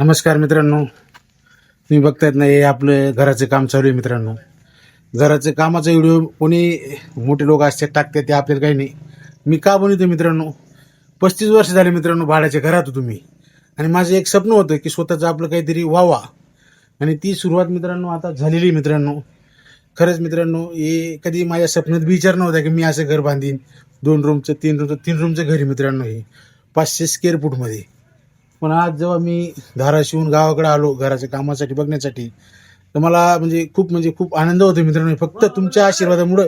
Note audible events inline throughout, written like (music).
नमस्कार मित्रांनो. तुम्ही बघतायत ना हे आपलं घराचं काम चालू आहे मित्रांनो. घराचं कामाचा व्हिडिओ कोणी मोठे लोक असतात टाकतात ते आपल्याला काही नाही. मी का बनवतो मित्रांनो? पस्तीस वर्ष झाले मित्रांनो भाड्याच्या घरात होतो तुम्ही आणि माझं एक स्वप्न होतं की स्वतःचं आपलं काहीतरी व्हावा. आणि ती सुरुवात मित्रांनो आता झालेली आहे मित्रांनो. खरंच मित्रांनो हे कधी माझ्या स्वप्नात बी विचार नव्हता की मी असं घर बांधीन. दोन रूमचं तीन रूमचं तीन रूमचं घर मित्रांनो हे. पाचशे स्क्वेअर फूटमध्ये पण आज जेव्हा मी धाराशिवून गावाकडे आलो घराच्या कामासाठी बघण्यासाठी तर मला म्हणजे खूप म्हणजे खूप आनंद होतो मित्रांनो. फक्त तुमच्या आशीर्वादामुळं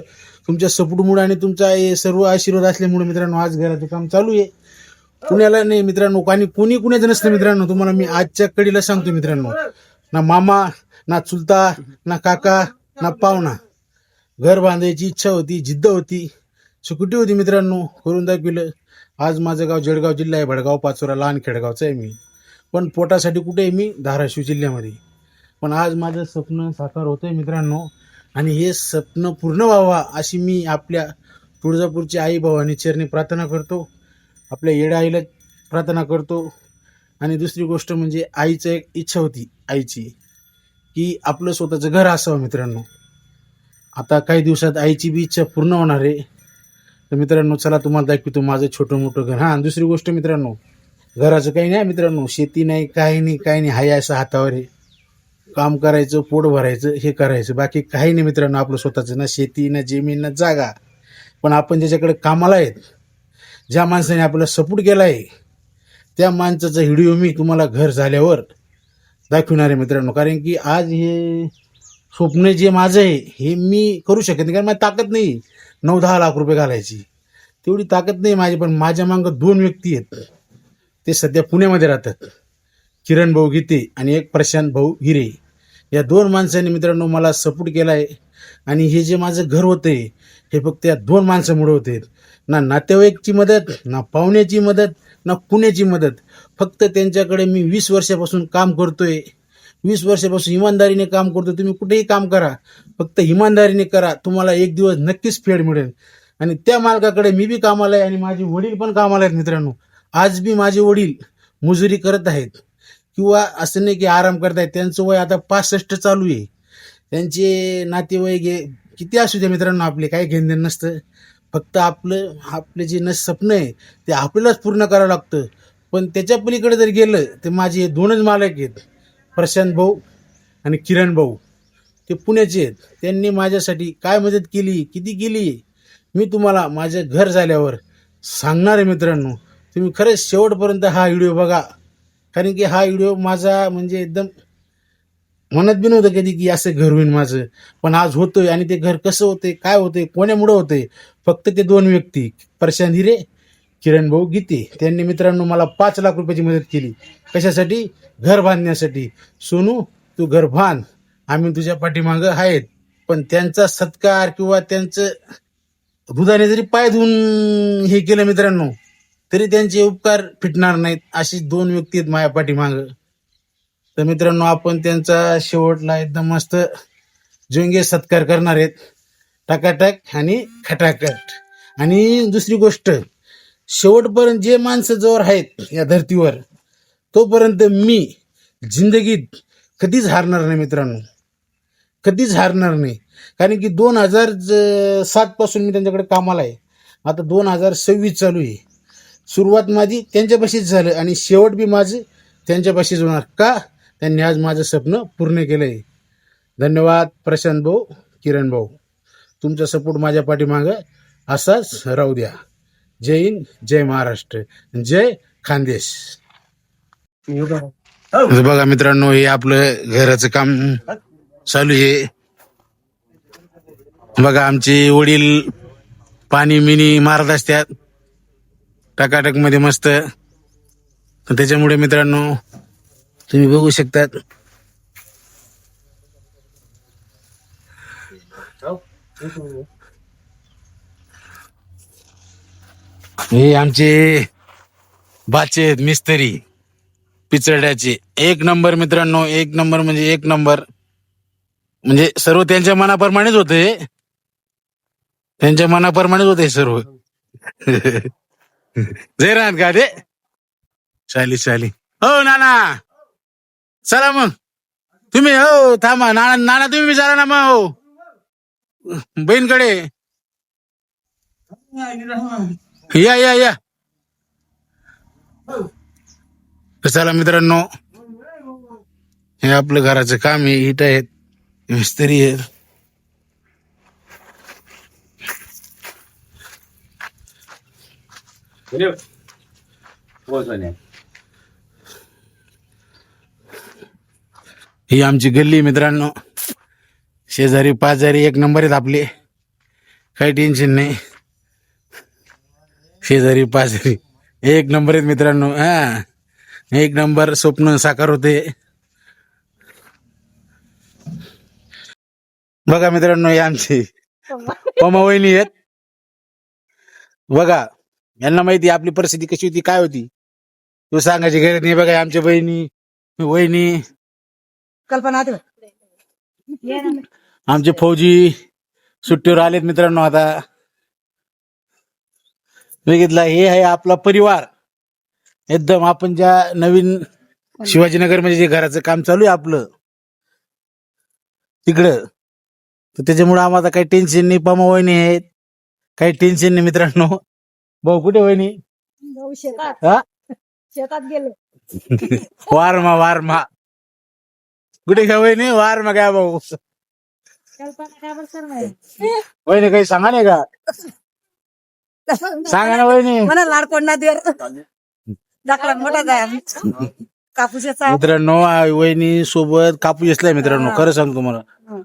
तुमच्या सपोर्टमुळे आणि तुमचा हे सर्व आशीर्वाद असल्यामुळे मित्रांनो आज घराचं काम चालू आहे. पुण्याला नाही मित्रांनो आणि कोणी कुणाचं नसतं मित्रांनो तुम्हाला मी आजच्या कडीला सांगतो मित्रांनो. ना मामा ना चुलता ना काका ना पाहुणा. घर बांधायची इच्छा होती जिद्द होती. सुकुटी होती मित्रांनो? करून दाखविलं. आज माझं गाव जळगाव जिल्हा आहे भडगाव पाचोरा लहान खेडगावचं आहे मी. पण पोटासाठी कुठे आहे मी? धाराशिव जिल्ह्यामध्ये. पण आज माझं स्वप्न साकार होतं आहे मित्रांनो. आणि हे स्वप्न पूर्ण व्हावा अशी मी आपल्या तुळजापूरची आई भवानी चरणी प्रार्थना करतो. आपल्या येड्या आईला प्रार्थना करतो. आणि दुसरी गोष्ट म्हणजे आईचं एक इच्छा होती आईची की आपलं स्वतःचं घर असावं मित्रांनो. आता काही दिवसात आईची बी इच्छा पूर्ण होणार आहे. तर मित्रांनो चला तुम्हाला दाखवतो माझं छोटं मोठं घर. हां दुसरी गोष्ट मित्रांनो घराचं काही नाही मित्रांनो शेती नाही काही नाही काही नाही. हाय असं हातावर आहे. काम करायचं पोट भरायचं हे करायचं. बाकी काही नाही मित्रांनो आपलं स्वतःचं. ना शेती ना जमीन ना जागा. पण आपण ज्याच्याकडे कामाला आहेत ज्या माणसाने आपल्याला सपोर्ट केला आहे त्या माणसाचा व्हिडिओ मी तुम्हाला घर झाल्यावर दाखवणार आहे मित्रांनो. कारण की आज हे स्वप्न जे माझं आहे हे मी करू शकत नाही कारण माझी ताकद नाही. नऊ दहा लाख रुपये घालायची. तेवढी ताकद नाही माझी पण माझ्या मागं दोन व्यक्ती आहेत. ते सध्या पुण्यामध्ये राहतात. किरण भाऊ गीते आणि एक प्रशांत भाऊ हिरे. या दोन माणसांनी मित्रांनो मला सपोर्ट केला आहे आणि हे जे माझं घर होते हे फक्त या दोन माणसामुळे होते ना नातेवाईकची मदत ना पाहुण्याची मदत ना कुण्याची मदत. फक्त त्यांच्याकडे मी वीस वर्षापासून काम करतोय. वीस वर्षापासून इमानदारीने काम करतो तुम्ही कुठेही काम करा. फक्त इमानदारीने करा तुम्हाला एक दिवस नक्कीच फेड मिळेल. आणि त्या मालकाकडे मी बी कामाला आहे आणि माझे वडील पण कामाला आहेत मित्रांनो. आज बी माझे वडील मजुरी करत आहेत. किंवा असं नाही की आराम करत आहेत त्यांचं वय आता पासष्ट चालू आहे. त्यांचे नातेवाईक हे किती असू द्या मित्रांनो आपले काही घेणदेण नसतं. फक्त आपलं आपले जे न स्वप्न आहे ते आपल्यालाच पूर्ण करावं लागतं. पण त्याच्या पलीकडे जर गेलं तर माझे हे दोनच मालक आहेत. प्रशांत भाऊ आणि किरण भाऊ. ते पुण्याचे आहेत. त्यांनी माझ्यासाठी काय मदत केली किती केली मी तुम्हाला माझे घर झाल्यावर सांगणार आहे मित्रांनो. तुम्ही खरंच शेवटपर्यंत हा व्हिडिओ बघा. कारण की हा व्हिडिओ माझा म्हणजे एकदम मनात बी नव्हतं कधी की असं घर होईल माझं. पण आज होतोय आणि ते घर कसं होते काय होते कोण्यामुळं होते फक्त ते दोन व्यक्ती. प्रशांत हिरे किरण भाऊ गीते त्यांनी मित्रांनो मला पाच लाख रुपयाची मदत केली. कशासाठी? घर बांधण्यासाठी. सोनू तू घर बांध. आम्ही तुझ्या पाठीमागं आहेत. पण त्यांचा सत्कार किंवा त्यांचं दुधाने जरी पाय धुवून हे केलं मित्रांनो तरी त्यांचे उपकार फिटणार नाहीत अशी दोन व्यक्ती आहेत माझ्या पाठीमागं. तर मित्रांनो आपण त्यांचा शेवटला एकदम मस्त जोंगे सत्कार करणार आहेत. टकाटक आणि खटाखट. आणि दुसरी गोष्ट शेवटपर्यंत जे माणसं जवळ आहेत या धर्तीवर तोपर्यंत मी जिंदगीत कधीच हारणार नाही मित्रांनो. कधीच हारणार नाही. कारण की दोन हजार सातपासून मी त्यांच्याकडे कामाला आहे. आता दोन हजार सव्वीस चालू आहे. सुरुवात माझी त्यांच्यापाशीच झालं आणि शेवट बी माझं त्यांच्यापाशीच होणार. का? त्यांनी आज माझं स्वप्न पूर्ण केलं आहे धन्यवाद प्रशांत भाऊ किरण भाऊ. तुमचा सपोर्ट माझ्या पाठीमागं असाच राहू द्या. जय हिंद जय महाराष्ट्र जय खानदेश. बघा मित्रांनो हे आपलं घराचं काम चालू आहे. बघा आमचे वडील पाणी मिनी मारत असतात. टकाटकमध्ये मस्त त्याच्यामुळे मित्रांनो तुम्ही बघू शकतात. हे आमचे बाचे आहेत मिस्त्री पिचड्याचे एक नंबर मित्रांनो एक नंबर म्हणजे एक नंबर. म्हणजे सर्व त्यांच्या मनाप्रमाणेच होते त्यांच्या मनाप्रमाणेच होते सर्व. जय राहत का ते? चाली चाली हो नाना. चला मग. तुम्ही हो थांबा. नाना नाना तुम्ही विचारा ना मग हो. बहीणकडे. या या या. चला मित्रांनो हे आपलं घराचं काम आहे इट आहेत मिस्त्री आहेत. ही आमची गल्ली मित्रांनो. शेजारी पाजारी एक नंबर आहेत आपले. काही टेन्शन नाही. शेजारी पाजारी. एक नंबर आहेत मित्रांनो. हा. एक नंबर स्वप्न साकार होते. बघा मित्रांनो हे आमची पमा वहिनी आहेत. बघा यांना माहिती आपली परिस्थिती कशी होती काय होती? तू सांगायची गरज नाही बघा आमच्या बहिणी वहिनी. कल्पना आमचे फौजी सुट्टीवर आलेत मित्रांनो आता. बघितलं हे आहे आपला परिवार. एकदम आपण ज्या नवीन शिवाजीनगरमध्ये जे घराचं काम चालू आहे आपलं तिकडं. तर त्याच्यामुळे आम्हाला काही टेन्शन नाही पमा वहिनी आहेत. काही टेन्शन नाही मित्रांनो. भाऊ कुठे वहिनी? शेतात. हा? शेतात गेले. (laughs) वारमा वारमा. कुठे घ्या वहिनी? वारमा काय भाऊ? वहिनी काही सांगा नाही का? सांगा ना वहिनी. मला लाड कोणना दे दाखला मोठा जाय. कापूस मित्रांनो आ- वहिनी सोबत कापूस येसलाय मित्रांनो खरं सांगतो तुम्हाला.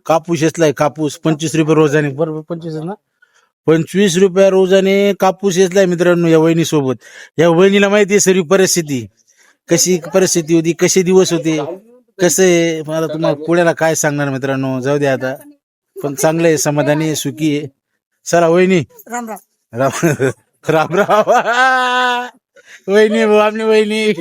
कापूस येसलाय कापूस पंचवीस रुपये रोजाने बरोबर पंचवीस आहे ना? पंचवीस रुपया रोजाने कापूस येसलाय मित्रांनो या वहिनी सोबत. या वहिनीला माहिती आहे सर्व परिस्थिती. कशी परिस्थिती होती कसे दिवस होते कसं आहे? मला तुम्हाला पुण्याला काय सांगणार मित्रांनो? जाऊ द्या आता. पण चांगलं आहे समाधानी आहे, सुखी आहे. चला वहिनी. राम राम. राम राम राम. वहिनी भाऊ वहिनी.